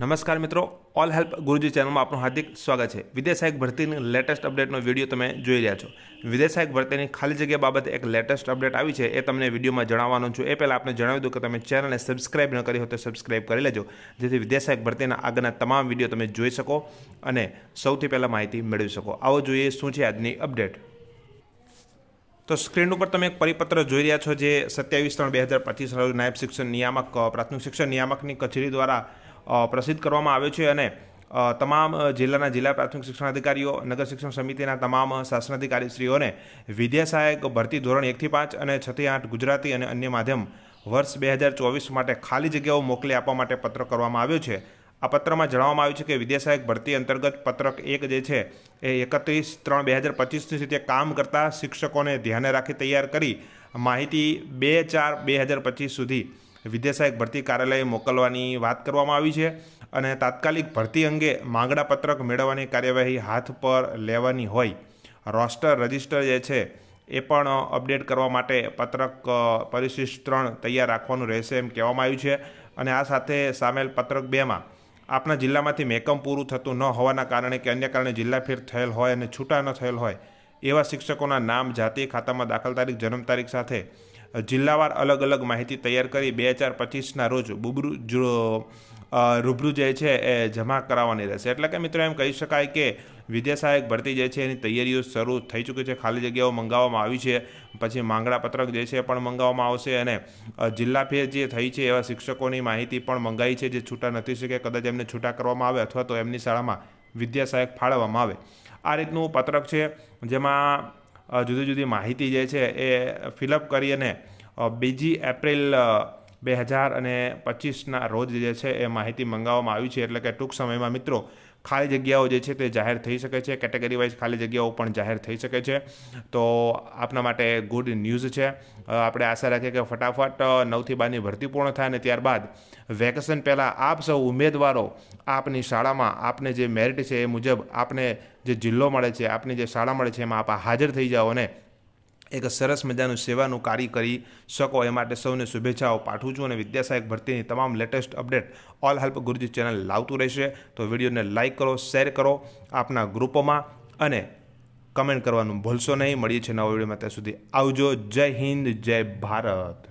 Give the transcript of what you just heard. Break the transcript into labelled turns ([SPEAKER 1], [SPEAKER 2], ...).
[SPEAKER 1] નમસ્કાર મિત્રો all help ગુરુજી ચેનલમાં આપનું હાર્દિક સ્વાગત છે. વિદેશ સહાયક ભરતીની લેટેસ્ટ અપડેટનો વીડિયો તમે જોઈ રહ્યા છો. વિદેશ સહાયક ભરતીની ખાલી જગ્યા બાબતે એક લેટેસ્ટ અપડેટ આવી છે, એ તમને વિડીયોમાં જણાવવાનો છું. એ પહેલાં આપણે જણાવી દઉં કે તમે ચેનલને સબસ્ક્રાઇબ ન કરી હોય તો સબસ્ક્રાઇબ કરી લેજો. જેથી વિદેશ સહાયક ભરતીના આગળના તમામ વીડિયો તમે જોઈ શકો અને સૌથી પહેલાં માહિતી મેળવી શકો. આવો જોઈએ શું છે આજની અપડેટ તો સ્ક્રીન ઉપર તમે એક પરિપત્ર જોઈ રહ્યા છો જે સત્યાવીસ ત્રણ બે હજાર પચીસ નાયબ શિક્ષણ નિયામક, પ્રાથમિક શિક્ષણ નિયામકની કચેરી દ્વારા પ્રસિદ્ધ કરવામાં આવ્યો છે અને તમામ જિલ્લાના જિલ્લા પ્રાથમિક શિક્ષણ અધિકારીઓ, નગર શિક્ષણ સમિતિના તમામ શાસનાધિકારીશ્રીઓને વિદ્યા સહાયક ભરતી ધોરણ એકથી પાંચ અને છથી આઠ ગુજરાતી અને અન્ય માધ્યમ વર્ષ બે હજાર ચોવીસ માટે ખાલી જગ્યાઓ મોકલી આપવા માટે પત્ર કરવામાં આવ્યો છે. આ પત્રમાં જણાવવામાં આવ્યું છે કે વિદ્યા સહાયક ભરતી અંતર્ગત પત્રક એક જે છે એ એકત્રીસ ત્રણ બે હજાર પચીસની રીતે કામ કરતા શિક્ષકોને ધ્યાને રાખી તૈયાર કરી માહિતી બે ચાર બે હજાર પચીસ સુધી વિદ્યા સહાયક ભરતી કાર્યાલયે મોકલવાની વાત કરવામાં આવી છે અને તાત્કાલિક ભરતી અંગે માંગણા પત્રક મેળવવાની કાર્યવાહી હાથ પર લેવાની હોય. રોસ્ટર રજિસ્ટર જે છે એ પણ અપડેટ કરવા માટે પત્રક પરિશિષ્ટ ત્રણ તૈયાર રાખવાનું રહેશે એમ કહેવામાં આવ્યું છે અને આ સાથે સામેલ પત્રક બેમાં આપણા જિલ્લામાંથી મેકમ પૂરું થતું ન હોવાના કારણે કે અન્ય કારણે જિલ્લા ફેર થયેલ હોય અને છૂટા ન થયેલ હોય એવા શિક્ષકોના નામ, જાતિ, ખાતામાં દાખલ તારીખ, જન્મ તારીખ સાથે જિલ્લાવાર અલગ અલગ માહિતી તૈયાર કરી બે હજાર પચીસના રોજ બુબરૂ રૂબરૂ જે છે એ જમા કરાવવાની રહેશે. એટલે કે મિત્રો એમ કહી શકાય કે વિદ્યા સહાયક ભરતી જે છે એની તૈયારીઓ શરૂ થઈ ચૂકી છે. ખાલી જગ્યાઓ મંગાવવામાં આવી છે. પછી માંગણા પત્રક જે છે એ પણ મંગાવવામાં આવશે અને જિલ્લા ફેર જે થઈ છે એવા શિક્ષકોની માહિતી પણ મંગાઈ છે જે છૂટા નથી શકે. કદાચ એમને છૂટા કરવામાં આવે અથવા તો એમની શાળામાં વિદ્યા સહાયક ફાળવવામાં આવે. આ રીતનું પત્રક છે જેમાં જુદી જુદી માહિતી જે છે એ ફિલઅપ કરી અને બીજી એપ્રિલ બે હજાર અને પચીસના રોજ જે છે એ માહિતી મંગાવવામાં આવી છે, એટલે કે ટૂંક સમયમાં મિત્રો ખાલી જગ્યાઓ જે છે તે જાહેર થઈ શકે છે કેટેગરી વાઇઝ ખાલી જગ્યાઓ પણ જાહેર થઈ શકે છે. તો આપના માટે ગુડ ન્યૂઝ છે. આપણે આશા રાખીએ કે ફટાફટ નવથી બારની ભરતી પૂર્ણ થાય અને ત્યારબાદ વેકેશન પહેલાં આપ સૌ ઉમેદવારો આપની શાળામાં આપને જે મેરિટ છે એ મુજબ આપને જે જિલ્લો મળે છે, આપની જે શાળા મળે છે એમાં આપ હાજર થઈ જાઓ અને એક સરસ મજાનું સેવાનું કાર્ય કરી શકો. એ માટે સૌને શુભેચ્છાઓ પાઠવું છું અને વિદ્યાસહાયક ભરતીની તમામ latest update all help Guruji channel લાવતું રહેશે. તો વિડીયોને લાઇક કરો, શેર કરો આપના ગ્રુપોમાં અને કમેન્ટ કરવાનું ભૂલશો નહીં. મળીએ છીએ નવા વિડીયોમાં. ત્યાં સુધી આવજો. જય હિન્દ, જય ભારત.